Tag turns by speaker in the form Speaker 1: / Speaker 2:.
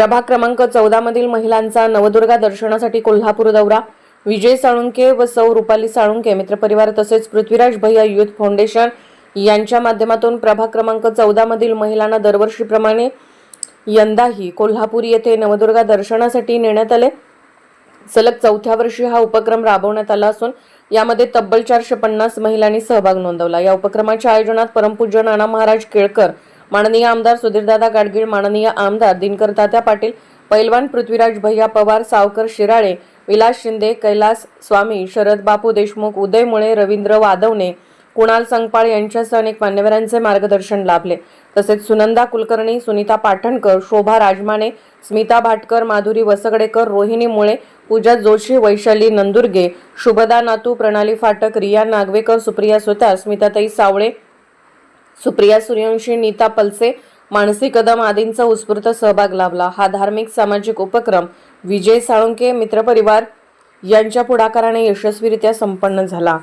Speaker 1: प्रभाग क्रमांक चौदा मधील महिलांचा नवदुर्गा दर्शनासाठी कोल्हापूर दौरा. विजय साळुंके व सौ रुपाली साळुंके मित्रपरिवार तसेच पृथ्वीराज भैया युथ फाउंडेशन यांच्या माध्यमातून प्रभाग क्रमांक चौदा मधील महिलांना दरवर्षीप्रमाणे यंदाही कोल्हापूर येथे नवदुर्गा दर्शनासाठी नेण्यात आले. सलग चौथ्या वर्षी हा उपक्रम राबवण्यात आला असून यामध्ये तब्बल चारशे पन्नास महिलांनी सहभाग नोंदवला. या उपक्रमाच्या आयोजनात परमपूज्य नाना महाराज केळकर माननीय आमदार सुधीरदादा गाडगीळ माननीय आमदार दिनकर तात्या पाटील पैलवान पृथ्वीराज भैया पवार सावकर शिराळे विलास शिंदे कैलास स्वामी शरद बापू देशमुख उदय मुळे रवींद्र वादवणे कुणाल संगपाळ यांच्यासह अनेक मान्यवरांचे मार्गदर्शन लाभले. तसेच सुनंदा कुलकर्णी सुनीता पाठणकर शोभा राजमाने स्मिता भाटकर माधुरी वसगडेकर रोहिणी मुळे पूजा जोशी वैशाली नंदुर्गे शुभदा नातू प्रणाली फाटक रिया नागवेकर सुप्रिया सुतार स्मिताताई सावळे सुप्रिया सूर्यवंशी नीता पलसे मानसी कदम आदींचा उत्स्फूर्त सहभाग लाभला. हा धार्मिक सामाजिक उपक्रम विजय साळुंके मित्रपरिवार यांच्या पुढाकाराने यशस्वीरित्या संपन्न झाला.